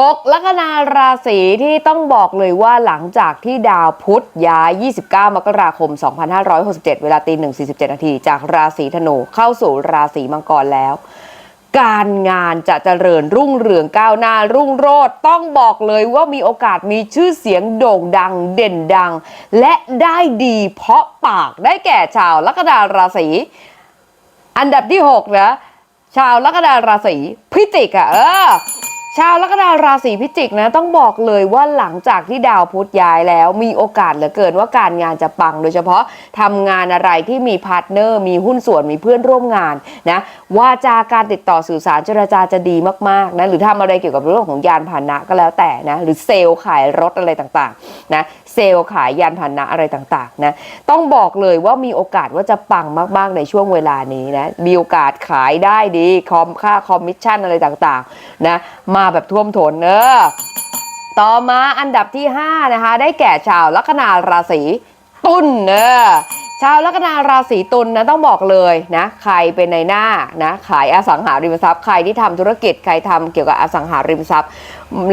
หกลัคนาราศีที่ต้องบอกเลยว่าหลังจากที่ดาวพุธย้าย 29 มกราคม 2567 เวลาตี1 47 นาที จากราศีธนูเข้าสู่ราศีมังกรแล้ว การงานจะเจริญรุ่งเรืองก้าวหน้ารุ่งโรจน์ต้องบอกเลยว่ามีโอกาสมีชื่อเสียงโด่งดังเด่นดัง และได้ดีเพราะปากได้แก่ชาวลัคนาราศีอันดับที่ 6 นะ ชาวลัคนาราศีพิจิกอะเออ ชาวลัคนาราศีพิจิกนะต้องบอกเลยว่าหลังจากที่ดาวพุธย้ายแล้วมีโอกาสเหลือเกินว่าการงานจะปัง โดยเฉพาะทำงานอะไรที่มีพาร์ทเนอร์ มีหุ้นส่วนมีเพื่อนร่วมงานนะว่าจาการติดต่อสื่อสารเจรจาจะดีมากๆนะหรือทำอะไรเกี่ยวกับเรื่องของยานพาหนะก็แล้วแต่นะหรือเซลล์ขายรถอะไรต่างๆนะเซลล์ขายยานพาหนะอะไรต่างๆนะต้องบอกเลยว่ามีโอกาสว่าจะปังมากๆในช่วงเวลานี้นะมีโอกาสขายได้ดีคอมค่าคอมมิชชั่นอะไรต่างๆนะมาาแบบท่วมท้นเนอะต่อมาอันดับที่ 5 นะคะ ได้แก่ชาวลัคนาราศีตุลเนอะชาวลัคนาราศีตุลนะต้องบอกเลยนะใครเป็นในหน้านะขายอสังหาริมทรัพย์ ใครที่ทำธุรกิจใครทำเกี่ยวกับอสังหาริมทรัพย์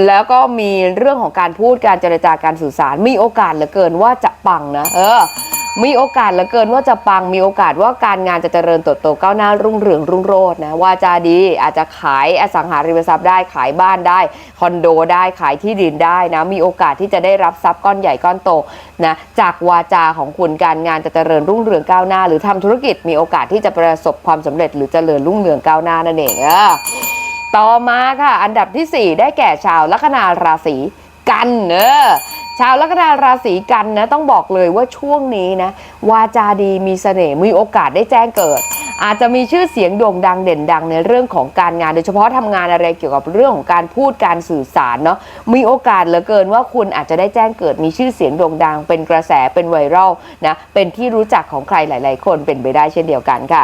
แล้วก็มีเรื่องของการพูดการเจรจาการสื่อสารมีโอกาสเหลือเกินว่าจะปังนะเออ มีโอกาสเหลือเกินว่าจะปังมีโอกาสว่าการงานจะเจริญเติบโตก้าวหน้ารุ่งเรืองรุ่งโรจน์นะว่าจาดีอาจจะขายอสังหาริมทรัพย์ได้ขายบ้านได้คอนโดได้ขายที่ดินได้นะมีโอกาสที่จะได้รับทรัพย์ก้อนใหญ่ก้อนโตนะจากวาจาของคุณการงานจะเจริญรุ่งเรืองก้าวหน้า หรือทำธุรกิจมีโอกาสที่จะประสบความสำเร็จ หรือเจริญรุ่งเรืองก้าวหน้านั่นเองเออต่อมาค่ะ อันดับทีสี่4 ได้แก่ชาวลัคนาราศีกันเนอะ ชาวลัคนาราศีกันนะต้องบอกเลยว่าช่วงนี้นะวาจาดีมีเสน่ห์มีโอกาสได้แจ้งเกิด อาจจะมีชื่อเสียงโด่งดังเด่นดังในเรื่องของการงาน โดยเฉพาะทำงานอะไรเกี่ยวกับเรื่องของการพูดการสื่อสารเนาะมีโอกาสเหลือเกินว่าคุณอาจจะได้แจ้งเกิดมีชื่อเสียงโด่งดัง เป็นกระแสเป็นไวรัลนะเป็นที่รู้จักของใครหลาย ๆ คนเป็นไปได้เช่นเดียวกันค่ะ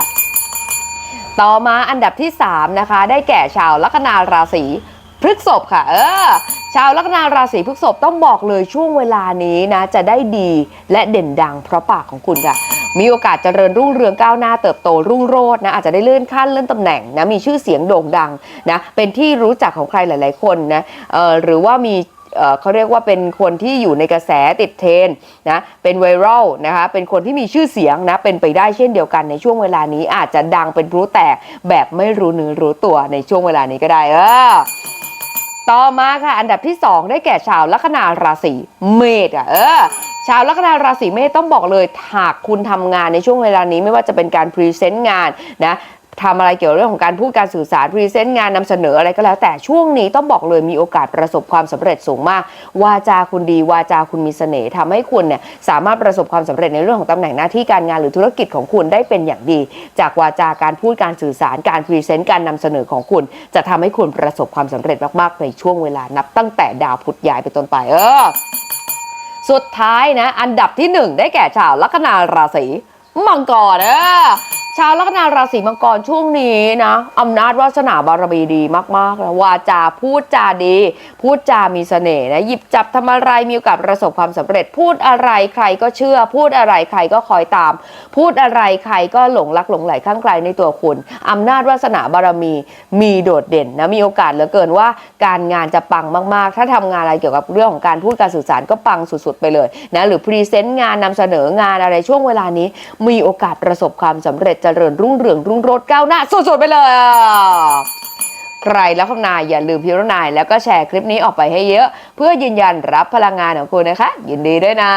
ต่อมาอันดับที่3นะคะได้แก่ชาวลัคนาราศีพฤษภค่ะ เออ ชาวลัคนาราศีพฤษภต้องบอกเลยช่วงเวลานี้นะ จะได้ดีและเด่นดังเพราะปากของคุณค่ะ มีโอกาสเจริญรุ่งเรืองก้าวหน้าเติบโตรุ่งโรจน์นะอาจจะได้เลื่อนขั้นเลื่อนตำแหน่งนะมีชื่อเสียงโด่งดังนะเป็นที่รู้จักของใครหลาย ๆ คนนะเออหรือว่ามีเออเขาเรียกว่าเป็นคนที่อยู่ในกระแสติดเทรนนะเป็นไวรัลนะคะเป็นคนที่มีชื่อเสียงนะเป็นไปได้เช่นเดียวกันในช่วงเวลานี้อาจจะดังเป็นพลุแตกแบบไม่รู้เนื้อรู้ตัวในช่วงเวลานี้ก็ได้เออ ต่อมาค่ะ อันดับที่ 2 ได้แก่ชาวลัคนาราศีเมษอะเออชาวลัคนาราศีเมษต้องบอกเลยหากคุณทำงานในช่วงเวลานี้ไม่ว่าจะเป็นการพรีเซนต์งานนะ ทำอะไรเกี่ยวกับเรื่องของการพูดการสื่อสารพรีเซนต์งานนำเสนออะไรก็แล้ว แต่ช่วงนี้ต้องบอกเลยมีโอกาสประสบความสำเร็จสูงมาก วาจาคุณดี วาจาคุณมีเสน่ห์ทำให้คุณเนี่ยสามารถประสบความสำเร็จในเรื่องของตำแหน่งหน้าที่การงานหรือธุรกิจของคุณได้เป็นอย่างดี จากวาจาการพูดการสื่อสารการพรีเซนต์การนำเสนอของคุณ จะทำให้คุณประสบความสำเร็จมากๆ ในช่วงเวลานับตั้งแต่ดาวพุธย้ายไปต้นไปเออสุดท้ายนะ อันดับที่หนึ่งได้แก่ชาวลัคนาราศีมังกรเออ ชาวลัคนาราศีมังกรช่วงนี้นะอำนาจวาสนาบารมีดีมากๆแล้ววาจาพูดจาดี พูดจามีเสน่ห์นะหยิบจับทำอะไรมีโอกาสประสบความสำเร็จ พูดอะไรใครก็เชื่อ พูดอะไรใครก็คอยตาม พูดอะไรใครก็หลงรักหลงไหลข้างใครในตัวคุณอำนาจวาสนาบารมีมีโดดเด่นนะมีโอกาสเหลือเกินว่าการงานจะปังมากๆ ถ้าทำงานอะไรเกี่ยวกับเรื่องของการพูดการสื่อสารก็ปังสุดๆไปเลยนะหรือพรีเซนต์งานนำเสนองานอะไรช่วงเวลานี้ มีโอกาสประสบความสำเร็จริญรุ่งเรืองรุ่งโรจน์ก้าวหน้าสุดๆไปเลย ใครแล้วข้ายอย่าลืมพิจารณาแล้วก็แชร์คลิปนี้ออกไปให้เยอะ เพื่อยืนยันรับพลังงานของคุณนะคะ ยินดีด้วยนะ